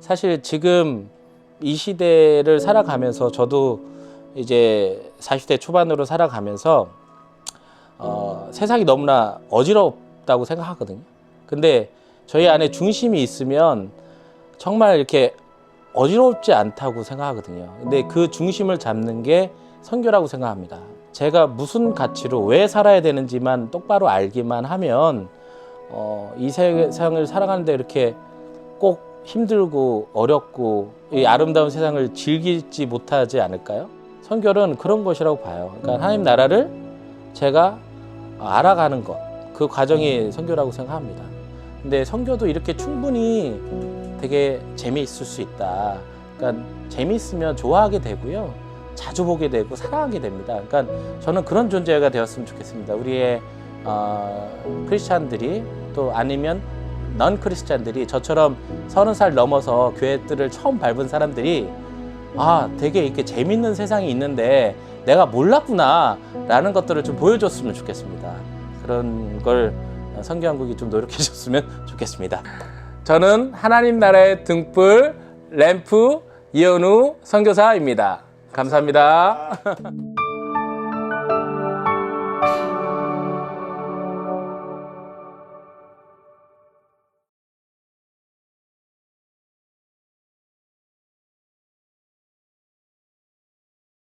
사실 지금 이 시대를 살아가면서 저도 이제 40대 초반으로 살아가면서 어, 세상이 너무나 어지럽다고 생각하거든요. 근데 저희 안에 중심이 있으면 정말 이렇게 어지럽지 않다고 생각하거든요. 근데 그 중심을 잡는 게 선교라고 생각합니다. 제가 무슨 가치로 왜 살아야 되는지만 똑바로 알기만 하면 어, 이 세상을 살아가는데 이렇게 꼭 힘들고 어렵고 이 아름다운 세상을 즐기지 못하지 않을까요? 선교는 그런 것이라고 봐요. 그러니까 하나님 나라를 제가 알아가는 것, 그 과정이 선교라고 생각합니다. 근데 선교도 이렇게 충분히 되게 재미있을 수 있다. 그러니까 재미있으면 좋아하게 되고요. 자주 보게 되고 사랑하게 됩니다. 그러니까 저는 그런 존재가 되었으면 좋겠습니다. 우리의 어, 크리스찬들이 또 아니면 넌 크리스찬들이 저처럼 서른 살 넘어서 교회들을 처음 밟은 사람들이 아 되게 이렇게 재밌는 세상이 있는데 내가 몰랐구나 라는 것들을 좀 보여줬으면 좋겠습니다. 그런 걸 성교한국이 좀 노력해 줬으면 좋겠습니다. 저는 하나님 나라의 등불 램프 이현우 선교사입니다. 감사합니다.